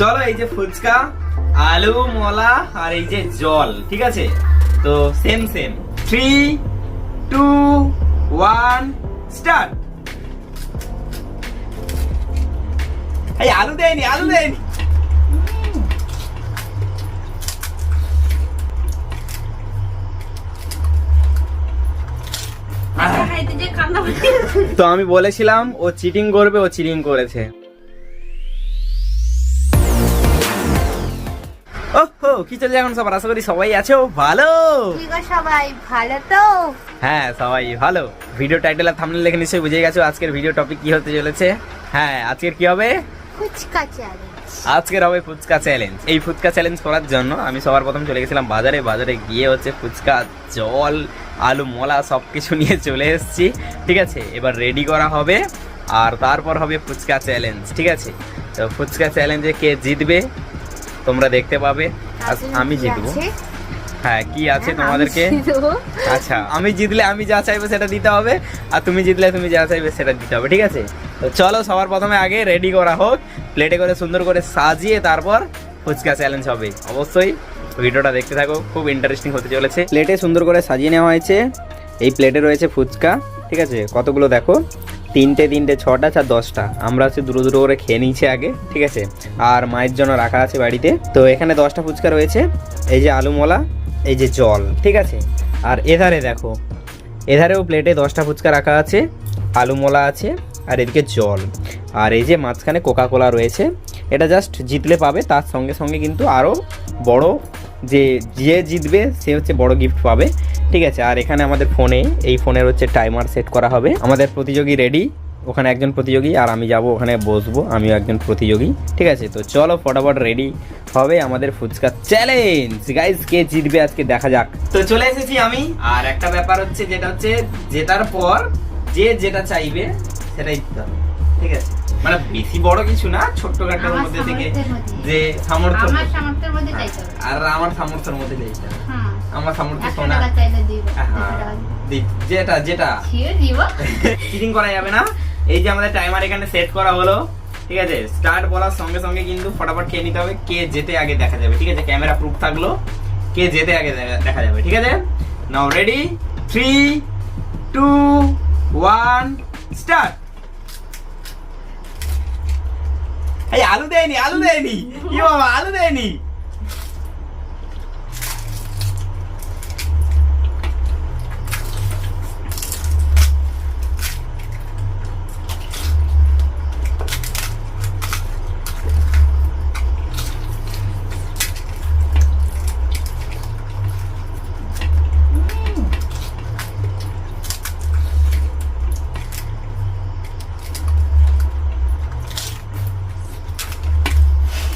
চলো এই যে ফুচকা আলু মলা আর এই যে জল ঠিক আছে? তো same same three two one start এই আলু দেয়নি আলু দেয়নি। পাচ্ছে। তো আমি বলেছিলাম ও চিটিং করবে ও চিটিং করেছে। ওহো কি চলছে এখন সবার? আশা করি সবাই আছো ভালো। সবাই ভালো তো? হ্যাঁ সবাই ভালো। ভিডিও টাইটেল আর থাম্বনেল দেখে নিশ্চয়ই বুঝে গেছো আজকের ভিডিও টপিক কি হতে চলেছে। হ্যাঁ আজকের কি হবে? ফুচকা চ্যালেঞ্জ আজকের হবে ফুচকা চ্যালেঞ্জ এই ফুচকা চ্যালেঞ্জ করার জন্য আমি সবার প্রথম চলে গেছিলাম বাজারে। বাজারে গিয়ে হচ্ছে ফুচকা জল আলু মলা সব কিছু নিয়ে চলে এসেছি। ঠিক আছে এবার রেডি করা হবে। আর তারপর হবে ফুচকা চ্যালেঞ্জ ঠিক আছে তো ফুচকা চ্যালেঞ্জে কে জিতবে? তোমরা দেখতে পাবে। আমি জিতবো। হ্যাঁ কি আছে তোমাদেরকে? আচ্ছা আমি জিতলে আমি যা চাইব সেটা দিতে হবে আর তুমি জিতলে তুমি যা চাইবে সেটা দিতে হবে ঠিক আছে? তো চলো সবার প্রথমে আগে রেডি করা হোক প্লেটে করে সুন্দর করে সাজিয়ে তারপর ফুচকা চ্যালেঞ্জ হবে। অবশ্যই ভিডিওটা দেখতে থাকো খুব ইন্টারেস্টিং হতে চলেছে। প্লেটে সুন্দর করে সাজিয়ে নেওয়া হয়েছে। এই প্লেটে রয়েছে ফুচকা ঠিক আছে? কতগুলো দেখো? তিনটে তিনটে, ছটা, চার, দশটা। আমরা হচ্ছে দুটো দুটো করে খেয়ে নিয়েছি আগে, ঠিক আছে? আর মায়ের জন্য রাখা আছে বাড়িতে। তো এখানে দশটা ফুচকা রয়েছে, এই যে আলু মলা, এই যে জল, ঠিক আছে? আর এধারে দেখো, এধারেও প্লেটে দশটা ফুচকা রাখা আছে, আলু মোলা আছে, আর এদিকে জল। আর এই যে মাঝখানে কোকা কোলা রয়েছে, এটা জাস্ট জিতলে পাবে, তার সঙ্গে সঙ্গে কিন্তু আরও বড় যে যে জিতবে, সে হচ্ছে বড় গিফট পাবে। ঠিক আছে আর এখানে আমাদের ফোনে এই ফোনের হচ্ছে টাইমার সেট করা হবে। আমাদের প্রতিযোগী রেডি ওখানে একজন প্রতিযোগী আর আমি যাব ওখানে বসবো আমিও একজন প্রতিযোগী ঠিক আছে? তো চলো ফটাফট রেডি হবে আমাদের ফুচকা চ্যালেঞ্জ গাইজ কে জিতবে আজকে দেখা যাক। তো চলে এসেছি আমি আর একটা ব্যাপার হচ্ছে যেটা হচ্ছে জেতার পর যে যেটা চাইবে সেটাই দিতে হবে ঠিক আছে? মানে বেশি বড় কিছু না ছোট্ট খাটোর মধ্যে থেকে যে সামর্থ্য আর আমার সামর্থ্যের মধ্যে চাইতে হবে। আমার সামর্থ্য সোনা যেটা যেটা। চিটিং করা যাবে না। এই যে আমাদের টাইমার এখানে সেট করা হলো ঠিক আছে? স্টার্ট বলার সঙ্গে সঙ্গে কিন্তু ফটাফট খেয়ে নিতে হবে। কে যেতে আগে দেখা যাবে ঠিক আছে? ক্যামেরা প্রুফ থাকল। কে যেতে আগে দেখা- দেখা যাবে ঠিক আছে? Now ready three two one start এই আলু দেয়নি আলু দেয়নি। কি বাবা আলু দেয়নি।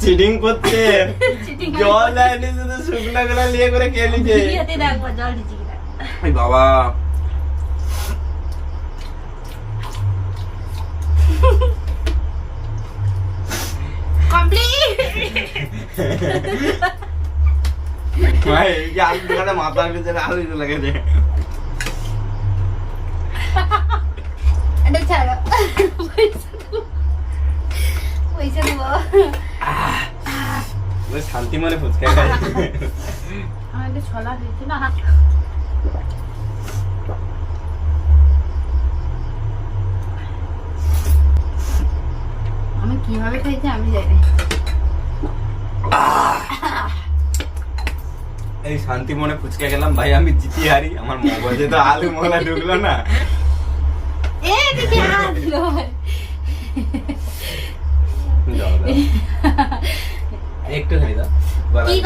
চিটিং করছে Cheating জল দেয়নি শুধু শুকনা গুলা নিয়ে করে এই বাবা ভাই যে আলু দোকানে মাথার ভিতরে আলু দিতে শান্তি মনে ফুচকা খাই। ছলা হয়েছে না। আমি কীভাবে খাইছি আমি জানি। এই শান্তি মনে ফুচকা গেলাম ভাই আমি জিতি হারি। আমার মগজে তো আলু মোলা ঢুকলো না। এ দিদি আসলো কি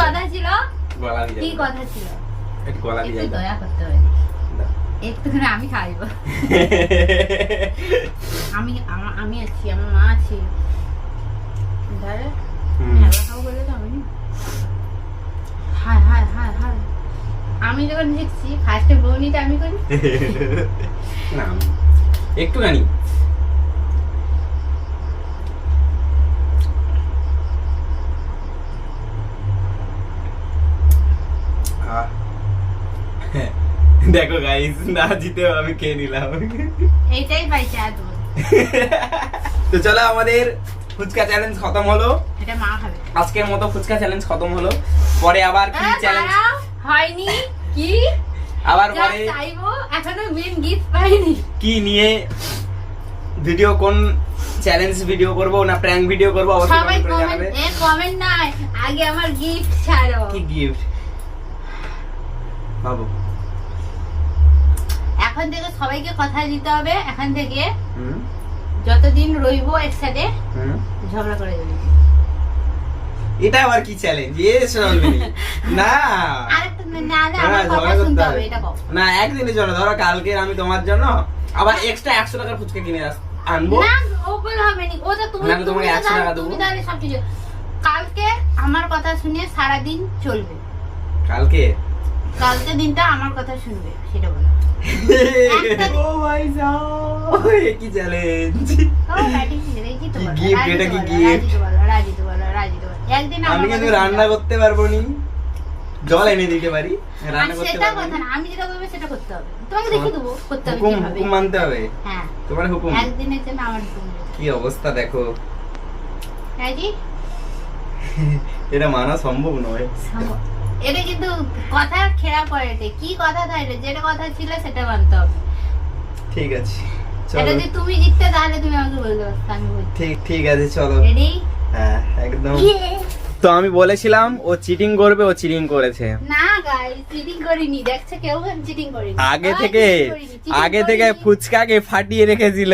বলে তো আমি। হায় হায় আমি যখন দেখছি ফার্স্টে বউনিটা আমি করি। না একটুখানি। দেখো গাইস না জিতেও আমি খেয়ে নিলাম। এইটাই দেবো না। তো চলো আমাদের ফুচকা চ্যালেঞ্জ খতম হলো। এটা মা খাবে। আজকের মতো ফুচকা চ্যালেঞ্জ খতম হলো। পরে আবার কি চ্যালেঞ্জ হয়নি। কি? আবার পরে চাইব এখনও মেন গিফট পাইনি। কি নিয়ে ভিডিও কোন চ্যালেঞ্জ ভিডিও করব না প্র্যাঙ্ক ভিডিও করব অবশ্যই সবাই কমেন্ট এ কমেন্ট নাই। আগে আমার গিফট ছাড়ো। কি গিফট বাবু। এখন থেকে সবাইকে কথা দিতে হবে এখন থেকে যতদিন রইবো একসাথে ঝগড়া করে যাবে। এটা আবার কি চ্যালেঞ্জ এ শুনবি না। আরেকটা না না না, আমার কথা শুনতে হবে। হবে এটা না একদিনের জন্য ধরো কালকে আমি তোমার জন্য আবার এক্সট্রা একশো টাকার ফুচকা কিনে আনব। না ওগুলো হবে না। ওটা তুমি না, তোমাকে তুমি 100 টাকা দেবো। তুমি তাহলে সবকিছু কালকে আমার কথা শুনে সারা দিন চলবে। কালকে? কালকে দিনটা আমার কথা শুনবে সেটা বলো। ও ভাই কি চ্যালেঞ্জ এটা কি আমি কিন্তু রান্না করতে পারব নি? জল এনে দিতে পারি? রান্না করতে পারব কথা নি। না আমি যেটা বলব সেটা করতে হবে। তোমাকে দেখিয়ে দেবো করতে হবে হুকুম হুকুম মানতে হবে? হ্যাঁ। তোমার হুকুম। একদিনের জন্য আমার হুকুম কি অবস্থা দেখো। রাজি? এটা মানা সম্ভব নয়। সম্ভব। এটা কিন্তু কথা খেলা পড়ে এটা। কি কথা থাকলে যেটা কথা ছিল সেটা মানতে হবে। ঠিক আছে এটা যদি তুমি জিততে তাহলে তুমি আমাকে বলতে আমি ঠিক ঠিক আছে চলো। রেডি হ্যাঁ একদম। তো আমি বলেছিলাম ও চিটিং করবে ও চিটিং করেছে। না গাইস চিটিং করিনি। দেখছে কেউ? চিটিং করিনি। আগে থেকে আগে থেকে ফুচকাকে ফাটিয়ে রেখেছিল।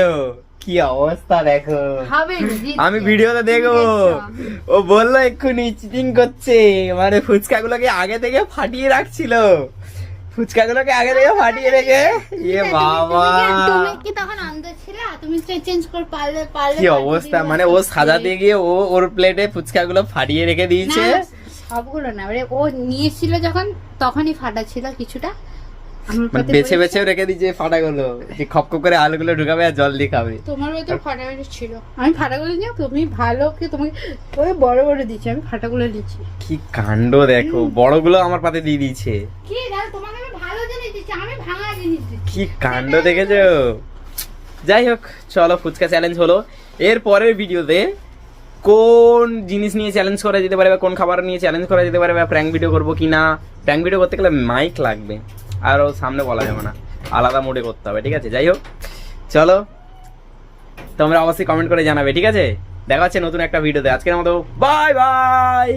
কি অবস্থা দেখো। আমি ভিডিওতে দেখব ও বলল এক্ষুনি চিটিং করছে। মানে ফুচকাগুলোকে আগে থেকে ফাটিয়ে রাখছিল। ফুচকাগুলোকে আগে থেকে ফাটিয়ে রেখে। ইয়ে বাবা। কি- তখন অন্ধ ছিলা? তুমি চেঞ্জ করে পারলে পারলে কি অবস্থা? মানে ও সাজাতে গিয়ে ও ওর প্লেটে ফুচকাগুলো ফাটিয়ে রেখে দিয়েছে। সবগুলো না। মানে ও নিয়েছিল যখন তখনই ফাটা ছিল কিছুটা। মানে বেছে পড়েছে। বেছে রেখে দিয়েছে ফাটাগুলো যে খপ খপ করে আলুগুলো ঢুকাবে আর জল দিয়ে খাবে। তোমার ভেতর ফাটাগুলো ছিল। আমি ফাটাগুলো নিয়ে তুমি ভালো কি তোমাকে ওই বড় বড় দিচ্ছি আমি ফাটাগুলো দিচ্ছি কি কাণ্ড দেখো বড়গুলো আমার পাতে দিয়ে দিয়েছে। কি দাদা তোমাকে আমি ভালো জিনিস দিচ্ছি আমি ভাঙা জিনিস দিচ্ছি। কি কাণ্ড দেখেছ? যাই হোক চলো ফুচকা চ্যালেঞ্জ হলো। এর পরের ভিডিওতে কোন জিনিস নিয়ে চ্যালেঞ্জ করা যেতে পারে বা কোন খাবার নিয়ে চ্যালেঞ্জ করা যেতে পারে বা প্র্যাঙ্ক ভিডিও করব কি না প্র্যাঙ্ক ভিডিও করতে গেলে মাইক লাগবে। আর সামনে বলা যাবে না। আলাদা মোডে করতে হবে, ঠিক আছে? যাই হোক, চলো। তোমরা অবশ্যই কমেন্ট করে জানাবে, ঠিক আছে? দেখা হচ্ছে নতুন একটা ভিডিওতে আজকের মতো বাই বাই